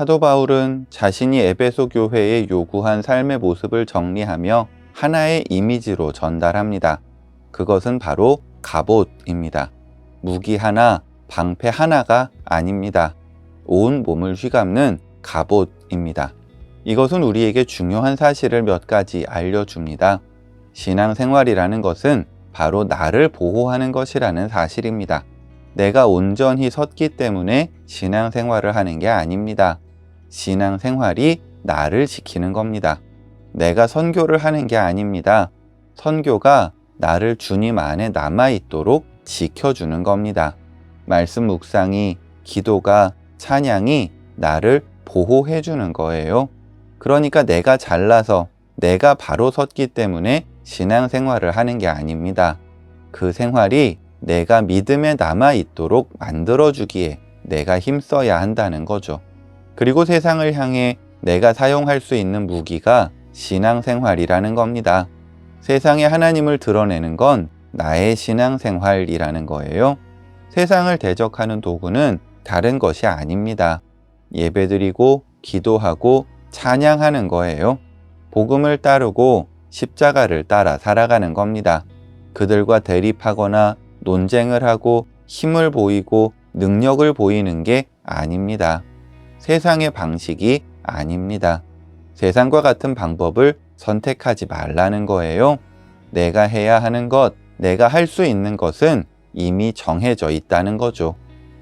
사도 바울은 자신이 에베소 교회에 요구한 삶의 모습을 정리하며 하나의 이미지로 전달합니다. 그것은 바로 갑옷입니다. 무기 하나, 방패 하나가 아닙니다. 온 몸을 휘감는 갑옷입니다. 이것은 우리에게 중요한 사실을 몇 가지 알려줍니다. 신앙생활이라는 것은 바로 나를 보호하는 것이라는 사실입니다. 내가 온전히 섰기 때문에 신앙생활을 하는 게 아닙니다. 신앙생활이 나를 지키는 겁니다. 내가 선교를 하는 게 아닙니다. 선교가 나를 주님 안에 남아있도록 지켜주는 겁니다. 말씀 묵상이, 기도가, 찬양이 나를 보호해주는 거예요. 그러니까 내가 잘나서 내가 바로 섰기 때문에 신앙생활을 하는 게 아닙니다. 그 생활이 내가 믿음에 남아있도록 만들어주기에 내가 힘써야 한다는 거죠. 그리고 세상을 향해 내가 사용할 수 있는 무기가 신앙생활이라는 겁니다. 세상에 하나님을 드러내는 건 나의 신앙생활이라는 거예요. 세상을 대적하는 도구는 다른 것이 아닙니다. 예배드리고 기도하고 찬양하는 거예요. 복음을 따르고 십자가를 따라 살아가는 겁니다. 그들과 대립하거나 논쟁을 하고 힘을 보이고 능력을 보이는 게 아닙니다. 세상의 방식이 아닙니다. 세상과 같은 방법을 선택하지 말라는 거예요. 내가 해야 하는 것, 내가 할 수 있는 것은 이미 정해져 있다는 거죠.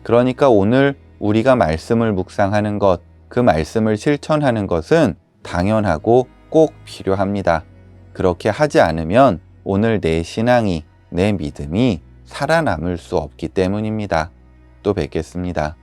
그러니까 오늘 우리가 말씀을 묵상하는 것, 그 말씀을 실천하는 것은 당연하고 꼭 필요합니다. 그렇게 하지 않으면 오늘 내 신앙이, 내 믿음이 살아남을 수 없기 때문입니다. 또 뵙겠습니다.